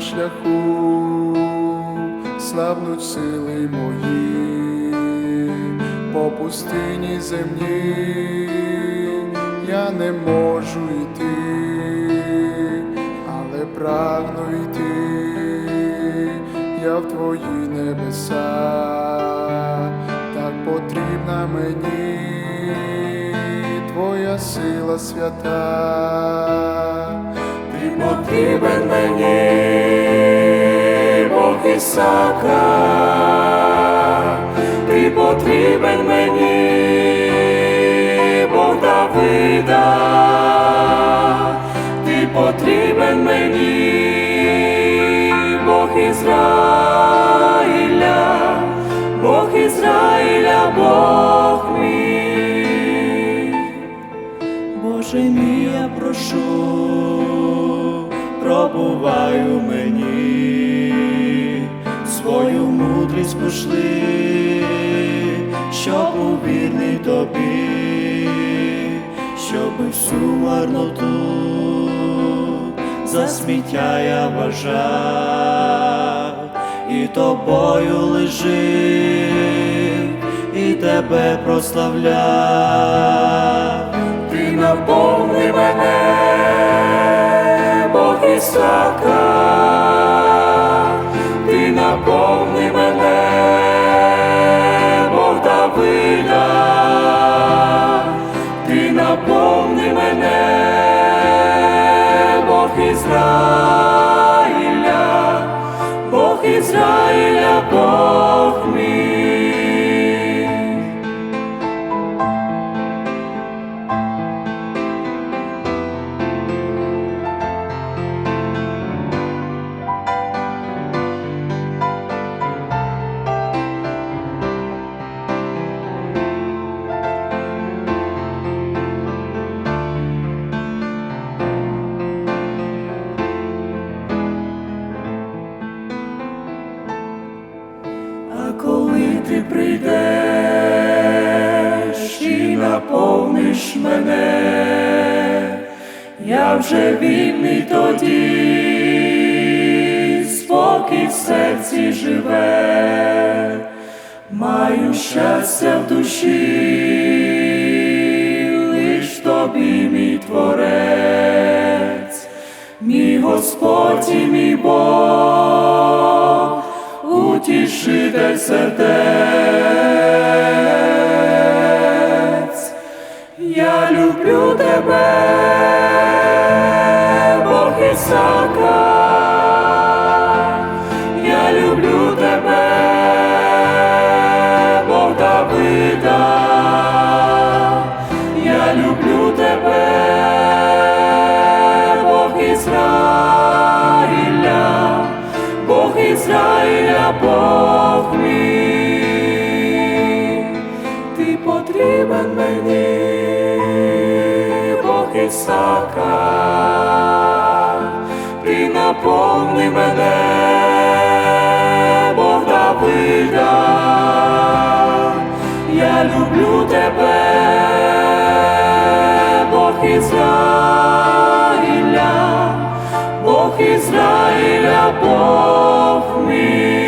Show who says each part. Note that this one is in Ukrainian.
Speaker 1: шляху, слабнуть сили мої, по пустині земній я не можу йти, але прагну йти, я в твої небеса, так потрібна мені твоя сила свята. Ти потрібен Ісака, ти потрібен мені, Бог Давида, ти потрібен мені, Бог Ізраїля, Бог Ізраїля, Бог мій.
Speaker 2: Боже мій, я прошу, пробувай у мені, пошли, щоб був вірний тобі, щоб всю марноту за сміття я вважав, і тобою лежив, і тебе прославляв.
Speaker 1: Ти наповни мене, Бог Ісака, Бог
Speaker 2: прийдеш і наповниш мене, я вже вільний тоді, спокій в серці живе, маю щастя в душі, лиш тобі мій творець, мій Господь і мій Бог утішитель сердець. Я люблю тебе, Бог Ісака, я люблю тебе, Бог Давида, я люблю тебе, Бог Ізраїля. Бог Ізраїля, Бог висока, ти наповни мене, Бог Давида, я люблю тебе, Бог Ізраїля, Бог Ізраїля, Бог мій.